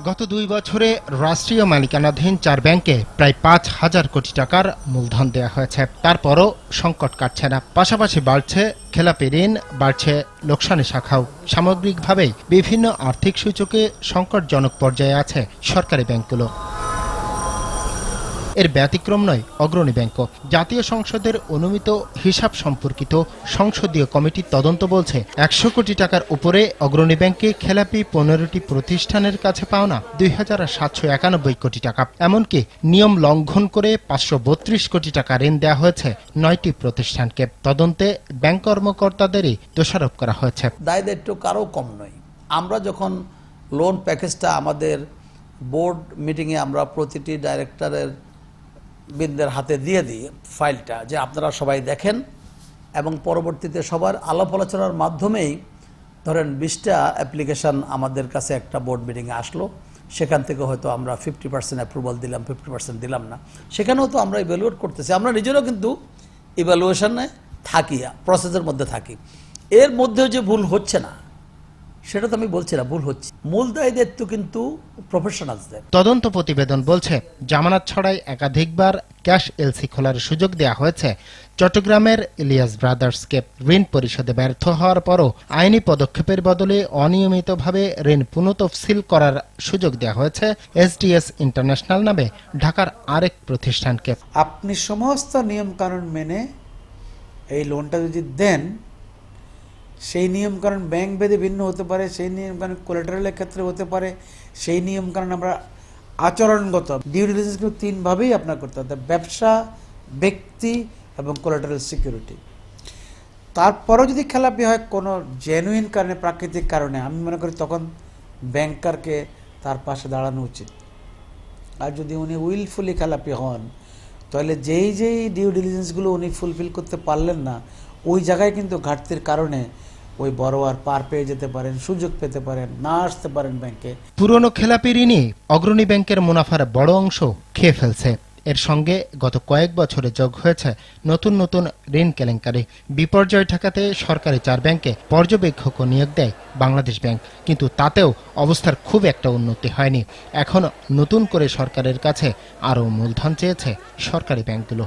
গত দুই বছরে রাষ্ট্রীয় মালিকানাধীন চার ব্যাংকে প্রায় পাঁচ হাজার কোটি টাকার মূলধন দেওয়া হয়েছে। তারপরও সংকট কাটছে না। পাশাপাশি বাড়ছে খেলাপি ঋণ, বাড়ছে লোকসানি শাখাও। সামগ্রিকভাবেই বিভিন্ন আর্থিক সূচকে সংকটজনক পর্যায়ে আছে সরকারি ব্যাংকগুলো। এর ব্যতিক্রম নয়, অগ্রণী ব্যাংকও জাতীয় সংসদের অনুমিত হিসাব সম্পর্কিত সংসদীয় কমিটির তদন্ত বলছে, একশো কোটি টাকার উপরে অগ্রণী ব্যাংকে খেলাপি পনেরোটি প্রতিষ্ঠানের কাছে পাওনা দুই হাজার সাতশো একানব্বই কোটি টাকা। এমনকি নিয়ম লঙ্ঘন করে পাঁচশো বত্রিশ কোটি টাকা ঋণ দেওয়া হয়েছে নয়টি প্রতিষ্ঠানকে। তদন্তে ব্যাংক কর্মকর্তাদেরই দোষারোপ করা হয়েছে। দায় দায়িত্ব কারও কম নয়। আমরা যখন লোন প্যাকেজটা আমাদের বোর্ড মিটিংয়ে আমরা প্রতিটি ডাইরেক্টরের বৃন্দের হাতে দিয়ে দিই ফাইলটা, যে আপনারা সবাই দেখেন এবং পরবর্তীতে সবার আলাপ আলোচনার মাধ্যমেই ধরেন বিশটা অ্যাপ্লিকেশান আমাদের কাছে একটা বোর্ড মিটিংয়ে আসলো, সেখান থেকে হয়তো আমরা ফিফটি পার্সেন্ট অ্যাপ্রুভাল দিলাম ফিফটি পার্সেন্ট দিলাম না। সেখানেও তো আমরা ইভ্যালুয়েট করতেছি, আমরা নিজেরাও কিন্তু ইভ্যালুয়েশনে থাকি প্রসেসের মধ্যে থাকি। এর মধ্যেও যে ভুল হচ্ছে না সেটা তো আমি বলছি না ভুল হচ্ছে। মূল দায় দায়িত্ব কিন্তু প্রফেশনালসদের তদন্ত প্রতিবেদন বলছে জামানত ছড়াই একাধিকবার ক্যাশ এলসি খোলার সুযোগ দেওয়া হয়েছে। চট্টগ্রামের ইলিয়াস ব্রাদার্সকে ঋণ পরিশোধে ব্যর্থ হওয়ার পরও আইনি পদক্ষেপের বদলে অনিয়মিতভাবে ঋণ পুনঃতফসিল করার সুযোগ দেওয়া হয়েছে এসডিএস ইন্টারন্যাশনাল নামে ঢাকার আরেক প্রতিষ্ঠানকে। আপনি সমস্ত নিয়মকানুন মেনে এই লোনটা যদি দেন সেই নিয়মকানুন ব্যাংক ভেদে ভিন্ন হতে পারে, সেই নিয়মকানুন কোলাটারালের ক্ষেত্রে হতে পারে, সেই নিয়মকানুন আমরা আচরণগত। ডিউ ডিলিজেন্স কিন্তু তিনভাবেই আপনার করতে হবে, ব্যবসা, ব্যক্তি এবং কোলাটারাল সিকিউরিটি তারপরেও যদি খেলাপি হয় কোনো জেনুইন কারণে, প্রাকৃতিক কারণে, আমি মনে করি তখন ব্যাংকারকে তার পাশে দাঁড়ানো উচিত। আর যদি উনি উইলফুলি খেলাপি হন, তাহলে যেই যেই ডিউ ডিলিজেন্সগুলো উনি ফুলফিল করতে পারলেন না, ওই জায়গায় কিন্তু ঘাটতির কারণে ওই বড়োয়ার পার পেয়ে যেতে পারেন, সুযোগ পেতে পারেন, না আসতে পারেন ব্যাংকে। পুরনো খেলাপি ঋণই অগ্রণী ব্যাংকের মুনাফার বড় অংশ খেয়ে ফেলছে। এর সঙ্গে গত কয়েক বছরে যোগ হয়েছে নতুন নতুন ঋণ কেলেঙ্কারি। বিপর্যয় ঠেকাতে সরকারি চার ব্যাংকে পর্যবেক্ষক নিয়োগ দেয় বাংলাদেশ ব্যাংক। কিন্তু তাতেও অবস্থার খুব একটা উন্নতি হয়নি। এখন নতুন করে সরকারের কাছে আরও মূলধন চেয়েছে সরকারি ব্যাংকগুলো।